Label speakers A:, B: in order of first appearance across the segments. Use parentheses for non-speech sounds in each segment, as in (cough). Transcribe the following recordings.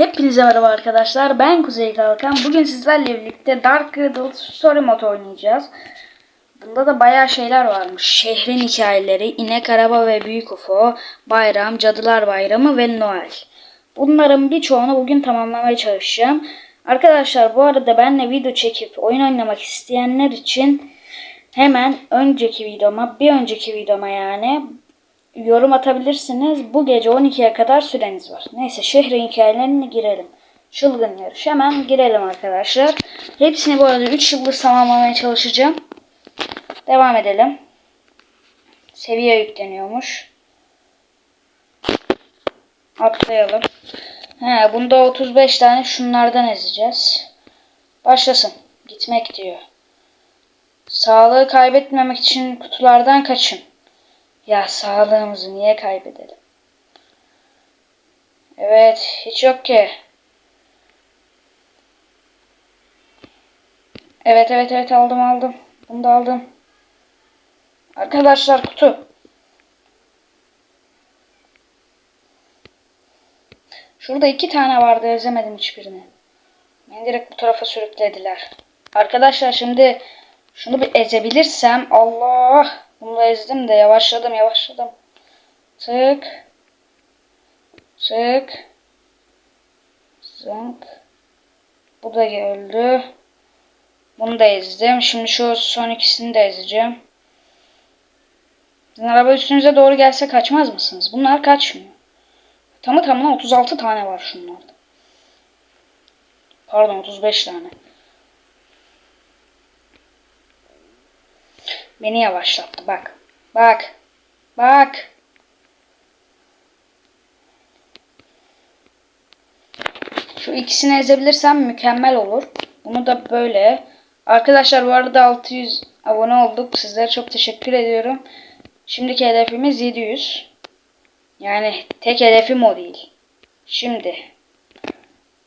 A: Hepinize merhaba arkadaşlar. Ben Kuzey Kalkan. Bugün sizlerle birlikte Dark Riddle Story Mode oynayacağız. Bunda da bayağı şeyler varmış. Şehrin hikayeleri, inek araba ve büyük UFO, bayram, cadılar bayramı ve Noel. Bunların birçoğunu bugün tamamlamaya çalışacağım. Arkadaşlar bu arada benimle video çekip oyun oynamak isteyenler için hemen önceki videoma, bir önceki videoma yani yorum atabilirsiniz. Bu gece 12'ye kadar süreniz var. Neyse şehrin hikayelerine girelim. Çılgın yarış. Hemen girelim arkadaşlar. Hepsini bu arada 3 yıldız tamamlamaya çalışacağım. Devam edelim. Seviye yükleniyormuş. Atlayalım. He, bunda 35 tane şunlardan ezeceğiz. Başlasın. Gitmek diyor. Sağlığı kaybetmemek için kutulardan kaçın. Ya sağlığımızı niye kaybedelim? Evet, hiç yok ki. Evet, evet, evet aldım aldım. Bunu da aldım. Arkadaşlar kutu. Şurada iki tane vardı ezemedim hiçbirini. Beni direkt bu tarafa sürüklediler. Arkadaşlar şimdi şunu bir ezebilirsem Allah bunu da ezdim de yavaşladım yavaşladım. Tık. Tık. Zınk. Bu da öldü. Bunu da ezdim. Şimdi şu son ikisini de ezeceğim. Sizin araba üstünüze doğru gelse kaçmaz mısınız? Bunlar kaçmıyor. Tamı tamına 36 tane var şunlarda. Pardon 35 tane. Beni yavaşlattı bak. Bak. Bak. Şu ikisini ezebilirsem mükemmel olur. Bunu da böyle. Arkadaşlar bu arada 600 abone olduk. Sizlere çok teşekkür ediyorum. Şimdiki hedefimiz 700. Yani tek hedefim o değil. Şimdi.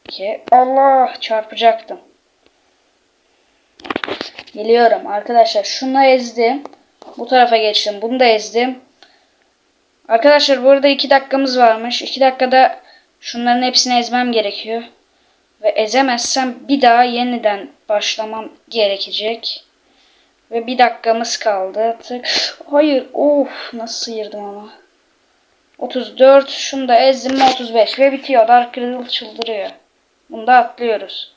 A: Ki Allah çarpacaktım. Geliyorum arkadaşlar. Şunu ezdim. Bu tarafa geçtim. Bunu da ezdim. Arkadaşlar burada 2 dakikamız varmış. 2 dakikada şunların hepsini ezmem gerekiyor. Ve ezemezsem bir daha yeniden başlamam gerekecek. Ve bir dakikamız kaldı. Tık. Hayır. Of nasıl sıyırdım ama. 34. Şunu da ezdim mi 35. Ve bitiyor. Dark Riddle çıldırıyor. Bunu da atlıyoruz.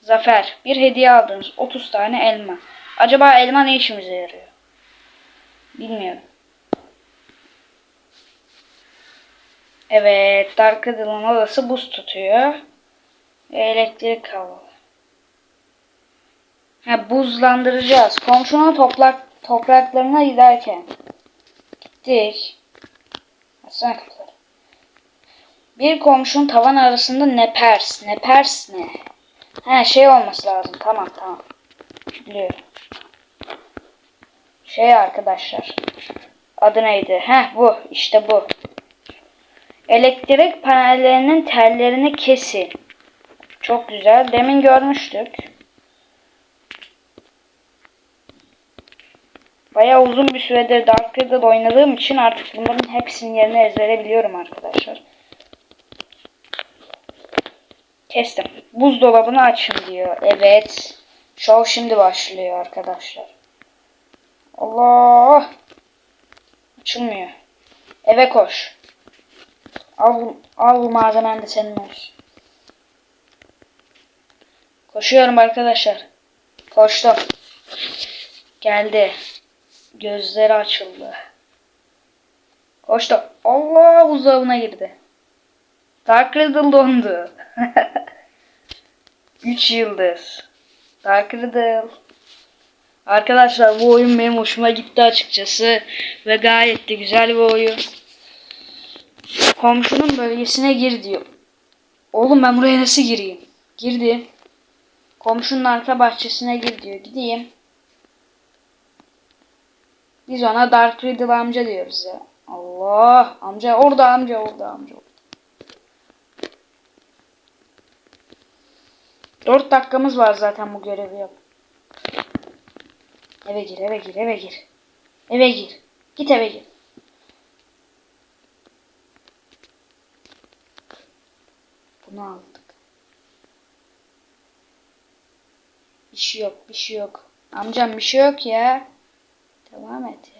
A: Zafer. Bir hediye aldınız. 30 tane elma. Acaba elma ne işimize yarıyor? Bilmiyorum. Evet. Dark Riddle'ın odası buz tutuyor. Ve elektrik kablosu. Ha, buzlandıracağız. Komşunun toprak topraklarına giderken. Gittik. Açsana kapıları. Bir komşunun tavan arasında ne pers, ne pers ne? He şey olması lazım. Tamam tamam. Biliyorum. Şey arkadaşlar. Adı neydi? Heh bu. işte bu. Elektrik panellerinin tellerini kesin. Çok güzel. Demin görmüştük. Bayağı uzun bir süredir Dark Riddle oynadığım için artık bunların hepsinin yerini ezbere biliyorum arkadaşlar. Kestim. Buzdolabını açın diyor. Evet. Şov şimdi başlıyor arkadaşlar. Allah. Açılmıyor. Eve koş. Al, al bu malzemen de senin olsun. Koşuyorum arkadaşlar. Koştum. Geldi. Gözleri açıldı. Koştu. Allah buzdolabına girdi. Dark Riddle dondu. (laughs) 3 yıldız. Dark Riddle. Arkadaşlar bu oyun benim hoşuma gitti açıkçası. Ve gayet de güzel bir oyun. Komşunun bölgesine gir diyor. Oğlum ben buraya nasıl gireyim? Girdim. Komşunun arka bahçesine gir diyor. Gideyim. Biz ona Dark Riddle amca diyoruz ya. Allah amca orada amca orada amca. orada. 4 dakikamız var zaten bu görevi yap. Eve gir eve gir eve gir. Eve gir. Git eve gir. Bunu aldık. Bir şey yok, bir şey yok. Amcam bir şey yok ya. Devam et ya.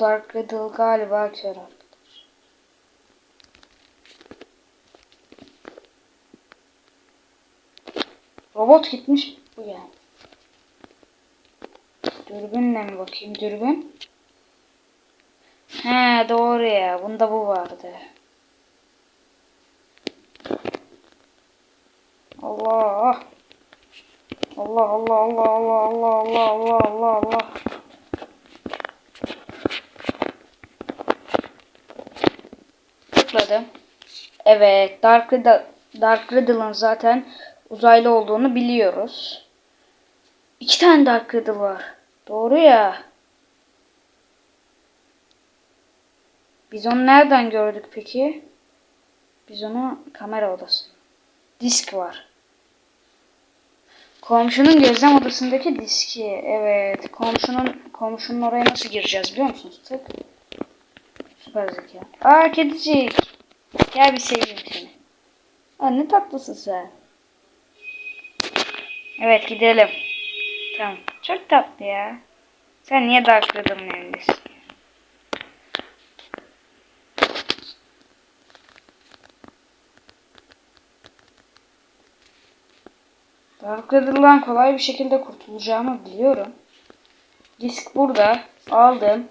A: Dark Riddle galiba kör arkadaş. Robot gitmiş bu yani. Dürbünle mi bakayım dürbün? He doğru ya. Bunda bu vardı. Allah. Allah Allah Allah Allah Allah Allah Allah Allah Tıkladım. Evet, Dark Riddle, Dark Riddle'ın zaten uzaylı olduğunu biliyoruz. İki tane Dark Riddle var. Doğru ya. Biz onu nereden gördük peki? Biz onu kamera odasında. Disk var. Komşunun gözlem odasındaki diski. Evet. Komşunun komşunun oraya nasıl gireceğiz biliyor musunuz? Tık. Süper zeka. Aa kedicik. Gel bir seveyim seni. Aa ne tatlısın sen. Evet gidelim. Tamam. Çok tatlı ya. Sen niye Dark? Dark Riddle'dan kolay bir şekilde kurtulacağımı biliyorum. Disk burada. Aldım.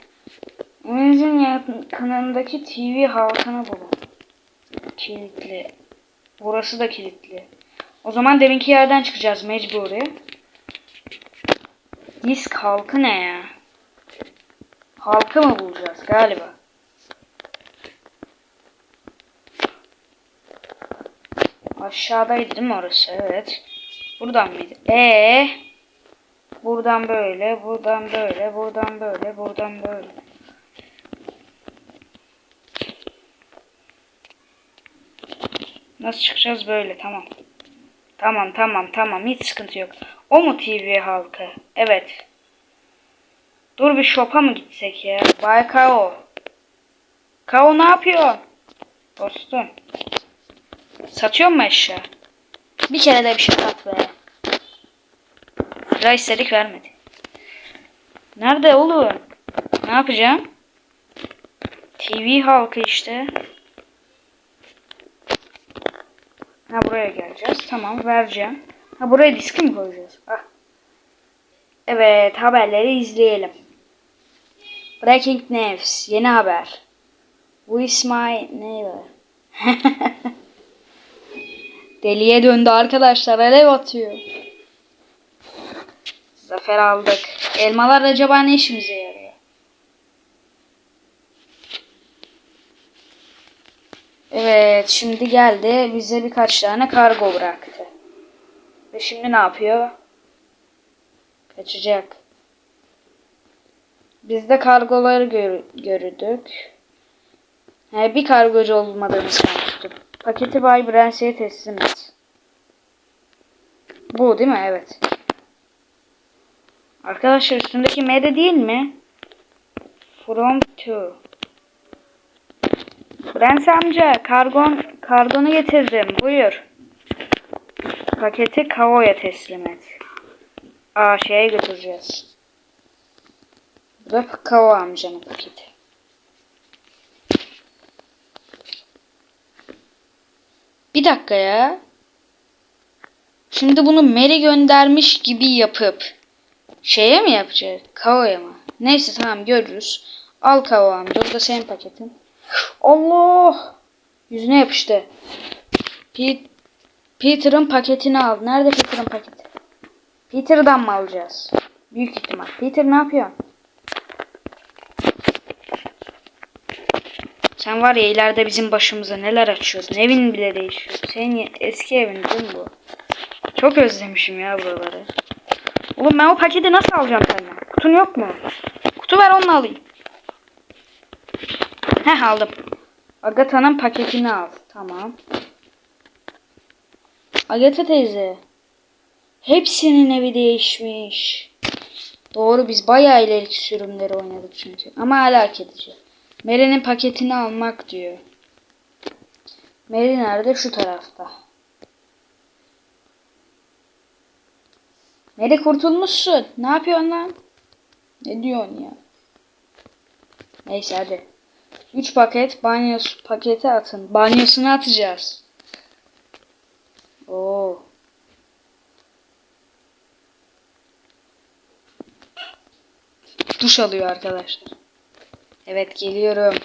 A: Evinizin yakınındaki TV halkanı bulun. Kilitli. Burası da kilitli. O zaman deminki yerden çıkacağız mecburi. Disk halkı ne ya? Halkı mı bulacağız galiba? Aşağıdaydı değil mi orası? Evet. Buradan mıydı? Ee, buradan böyle, buradan böyle, buradan böyle, buradan böyle. Nasıl çıkacağız böyle? Tamam. Tamam, tamam, tamam. Hiç sıkıntı yok. O mu TV halkı? Evet. Dur bir shop'a mı gitsek ya? Bay Kao. Kao ne yapıyor? Dostum. Satıyor mu eşya? Bir kere de bir şey sat be. Lira istedik vermedi. Nerede oğlum? Ne yapacağım? TV halkı işte. Ha buraya geleceğiz. Tamam vereceğim. Ha buraya diski mi koyacağız? Ah. Evet haberleri izleyelim. Breaking News. Yeni haber. Who is my neighbor? (laughs) Deliye döndü arkadaşlar. Alev atıyor. Zafer aldık. Elmalar acaba ne işimize yarıyor? Evet şimdi geldi. Bize birkaç tane kargo bıraktı. Ve şimdi ne yapıyor? Kaçacak. Biz de kargoları gör gördük. He, bir kargocu olmadığını sanmıştım. Paketi Bay Brent'e teslim et. Bu değil mi? Evet. Arkadaşlar üstündeki M de değil mi? From to. Brent amca kargon kargonu getirdim. Buyur. Paketi Kavo'ya teslim et. Aa şeye götüreceğiz. Bu Kavo amcanın paketi. Bir dakika ya. Şimdi bunu Mary göndermiş gibi yapıp şeye mi yapacağız? Kavo'ya mı? Neyse tamam görürüz. Al Kavo amca. Bu da senin paketin. Allah! Yüzüne yapıştı. Pete, Peter'ın paketini al. Nerede Peter'ın paketi? Peter'dan mı alacağız? Büyük ihtimal. Peter ne yapıyor? Sen var ya ileride bizim başımıza neler açıyordun. Evin bile değişiyor. Senin eski evin değil mi bu? Çok özlemişim ya buraları. Oğlum ben o paketi nasıl alacağım senden? Kutun yok mu? Kutu ver onunla alayım. Heh aldım. Agatha'nın paketini al. Tamam. Agatha teyze. Hepsinin evi değişmiş. Doğru biz bayağı ileriki sürümleri oynadık çünkü. Ama hala hak edici. Mary'nin paketini almak diyor. Mary nerede? Şu tarafta. Mary kurtulmuşsun. Ne yapıyorsun lan? Ne diyorsun ya? Neyse hadi. 3 paket banyos paketi atın. Banyosunu atacağız. Oo. Duş alıyor arkadaşlar. Evet geliyorum.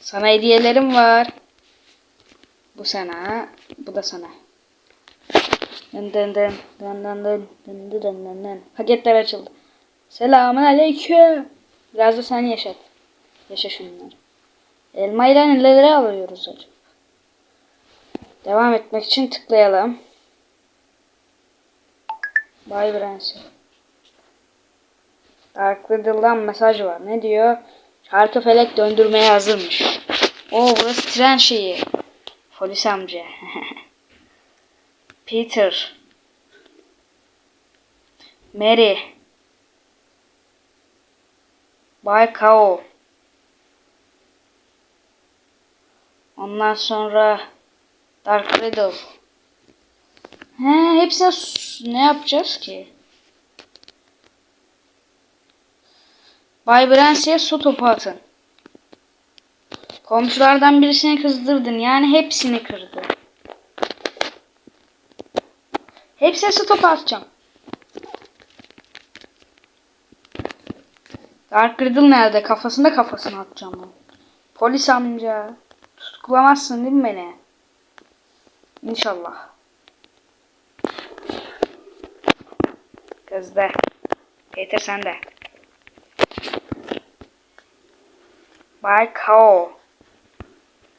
A: Sana hediyelerim var. Bu sana, bu da sana. Dın dın dın dın dın. Paketler açıldı. Selamun aleyküm. Biraz da sen yaşat. Yaşa şunları. Elma ile neleri alıyoruz acaba? Devam etmek için tıklayalım. Bay Branson. Dark Riddle'dan mesaj var. Ne diyor? Şarkı felek döndürmeye hazırmış. Oo burası tren şeyi. Polis amca. (laughs) Peter. Mary. Bay Kao. Ondan sonra Dark Riddle. He, hepsine ne yapacağız ki? Bay Brancy'ye su topu atın. Komşulardan birisini kızdırdın. Yani hepsini kırdı. Hepsine su topu atacağım. Dark Riddle nerede? Kafasında kafasına atacağım ben. Polis amca. Tutuklamazsın değil mi beni? İnşallah. Kızdı. Peter sen de. Bay Kao.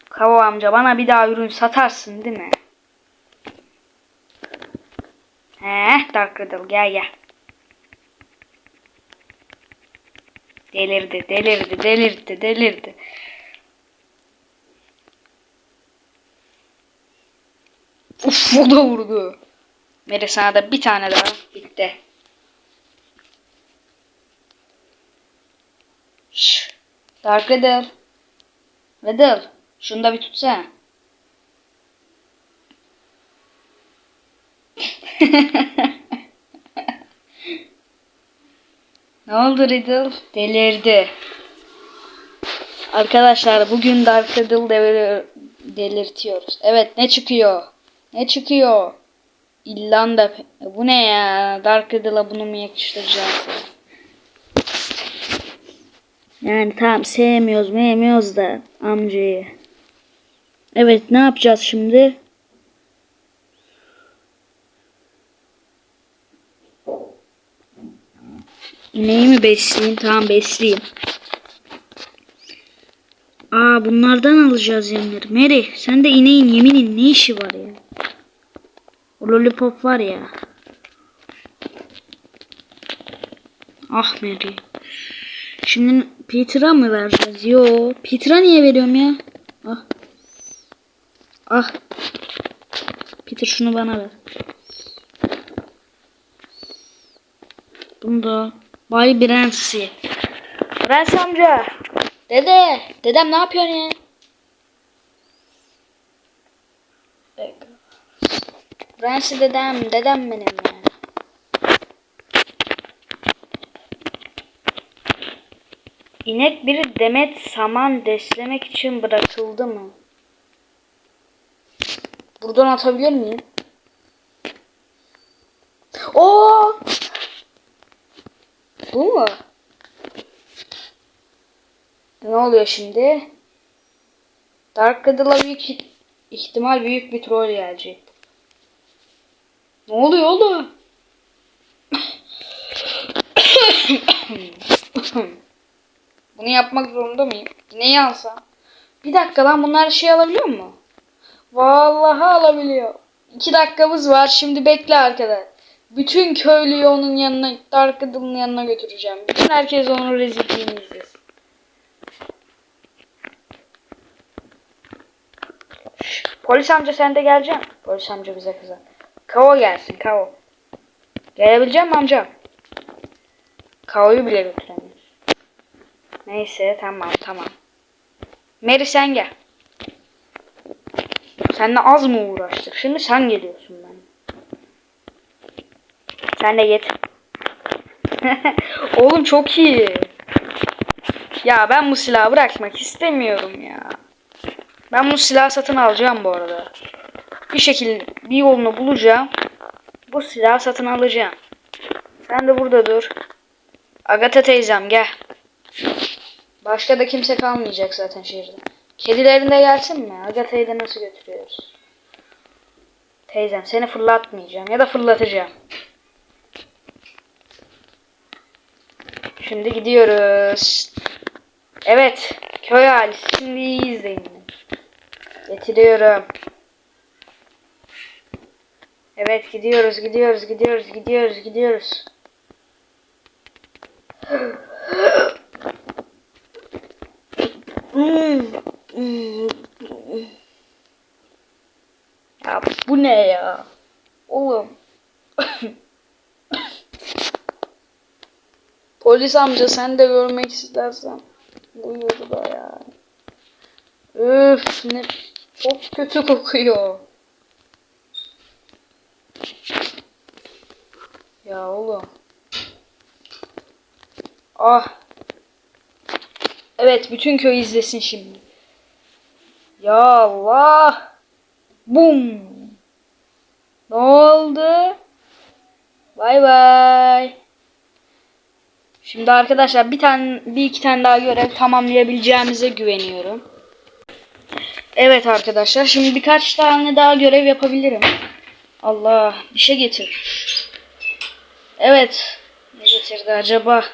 A: Kao amca bana bir daha ürün satarsın değil mi? He, Dark Riddle gel gel. Delirdi, delirdi, delirdi, delirdi. Uf, o da vurdu. Meri sana da bir tane daha. Bitti. Şş. Dark Riddle. Riddle. Şunu da bir tutsana. (laughs) ne oldu Riddle? Delirdi. Arkadaşlar bugün Dark Riddle delir delirtiyoruz. Evet ne çıkıyor? Ne çıkıyor? İllanda. Bu ne ya? Dark Riddle'a bunu mu yakıştıracağız? ya? Yani tamam sevmiyoruz sevmiyoruz da amcayı. Evet ne yapacağız şimdi? İneği mi besleyeyim? Tamam besleyeyim. Aa bunlardan alacağız yemleri. Mary sen de ineğin yeminin ne işi var ya? O lollipop var ya. Ah Mary. Şimdi Peter'a mı vereceğiz? Yo. Peter'a niye veriyorum ya? Ah. Ah. Peter şunu bana ver. Bunu da. Bay Brensi. Brensi amca. Dede. Dedem ne yapıyorsun ya? Brensi dedem. Dedem benim ya. İnek bir demet saman beslemek için bırakıldı mı? Buradan atabilir miyim? Oo! Bu mu? Ne oluyor şimdi? Dark Riddle'a büyük ihti- ihtimal büyük bir troll gelecek. Ne oluyor oğlum? (coughs) Bunu yapmak zorunda mıyım? Neyi alsam? Bir dakika lan bunlar şey alabiliyor mu? Vallahi alabiliyor. İki dakikamız var. Şimdi bekle arkadaş. Bütün köylüyü onun yanına, Dark Riddle'ın yanına götüreceğim. Bütün herkes onun rezilliğini izlesin. Polis amca sen de geleceksin. Polis amca bize kızar. Kao gelsin Kao. Gelebilecek misin amca? Kao'yu bile götüremiyor. Neyse tamam tamam. Mary sen gel. Seninle az mı uğraştık? Şimdi sen geliyorsun ben. Sen de git. (laughs) Oğlum çok iyi. Ya ben bu silahı bırakmak istemiyorum ya. Ben bu silahı satın alacağım bu arada. Bir şekilde bir yolunu bulacağım. Bu silahı satın alacağım. Sen de burada dur. Agata teyzem gel. Başka da kimse kalmayacak zaten şehirde. Kedilerin de gelsin mi? Agata'yı da nasıl götürüyoruz? Teyzem seni fırlatmayacağım ya da fırlatacağım. Şimdi gidiyoruz. Evet. Köy ailesi. Şimdi izleyin. Getiriyorum. Evet gidiyoruz gidiyoruz gidiyoruz gidiyoruz gidiyoruz. Ya bu ne ya? Oğlum. Polis amca sen de görmek istersen. Buyur da ya. Üf ne çok kötü kokuyor. Ya oğlum. Ah. Evet bütün köy izlesin şimdi. Ya Allah. Bum. Ne oldu? Bay bay. Şimdi arkadaşlar bir tane bir iki tane daha görev tamamlayabileceğimize güveniyorum. Evet arkadaşlar şimdi birkaç tane daha görev yapabilirim. Allah bir şey getir. Evet. Ne getirdi acaba?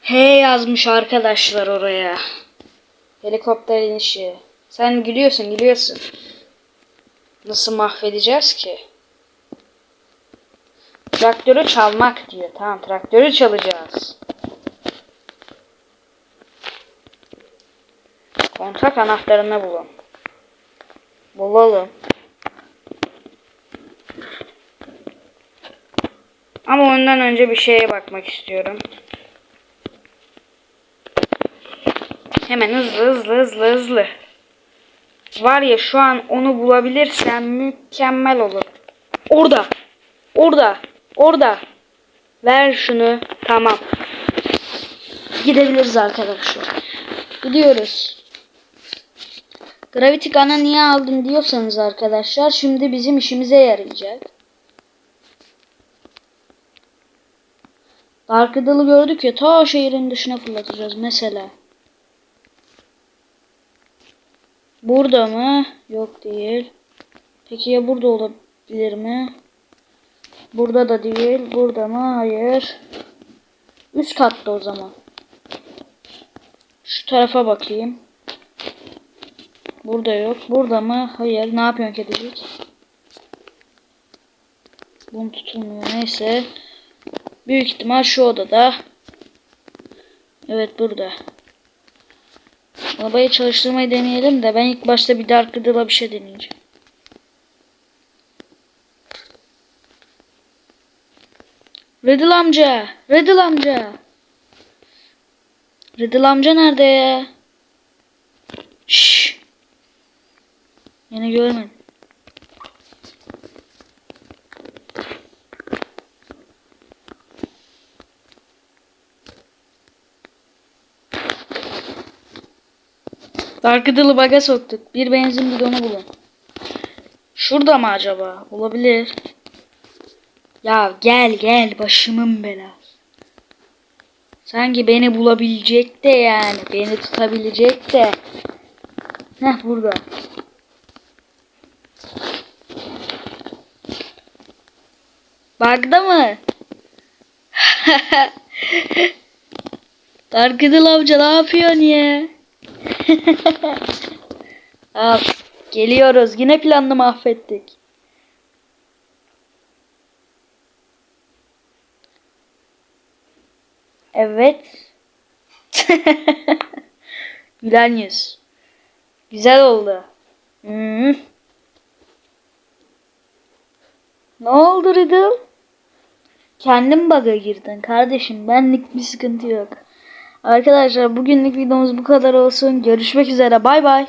A: He yazmış arkadaşlar oraya. Helikopter inişi. Sen gülüyorsun gülüyorsun. Nasıl mahvedeceğiz ki? Traktörü çalmak diyor. Tamam traktörü çalacağız. Kontak anahtarını bulun. Bulalım. Ama ondan önce bir şeye bakmak istiyorum. Hemen hızlı hızlı hızlı hızlı. Var ya şu an onu bulabilirsem mükemmel olur. Orada. Orada. Orada. Ver şunu. Tamam. Gidebiliriz arkadaşlar. Gidiyoruz. Gravity Gun'ı niye aldım diyorsanız arkadaşlar şimdi bizim işimize yarayacak. Dark Riddle'ı gördük ya ta şehrin dışına fırlatacağız mesela. Burada mı? Yok değil. Peki ya burada olabilir mi? Burada da değil. Burada mı? Hayır. Üst katta o zaman. Şu tarafa bakayım. Burada yok. Burada mı? Hayır. Ne yapıyorsun kedicik? Bunu tutulmuyor. Neyse. Büyük ihtimal şu odada. Evet burada. Arabayı çalıştırmayı deneyelim de ben ilk başta bir Dark Riddle'a bir şey deneyeceğim. Riddle amca. Riddle amca. Riddle amca nerede ya? Şşş. Yine görmedim. Dark Riddle'ı baga soktuk. Bir benzin bidonu bulun. Şurada mı acaba? Olabilir. Ya gel gel başımın belası. Sanki beni bulabilecek de yani. Beni tutabilecek de. Heh burada. Bug'da mı? (laughs) Dark Riddle amca ne yapıyorsun ya? (laughs) Al. Geliyoruz. Yine planını mahvettik. Evet. (laughs) Gülen yüz. Güzel oldu. Hmm. Ne oldu Riddle? Kendin bug'a girdin kardeşim. Benlik bir sıkıntı yok. Arkadaşlar bugünlük videomuz bu kadar olsun. Görüşmek üzere. Bay bay.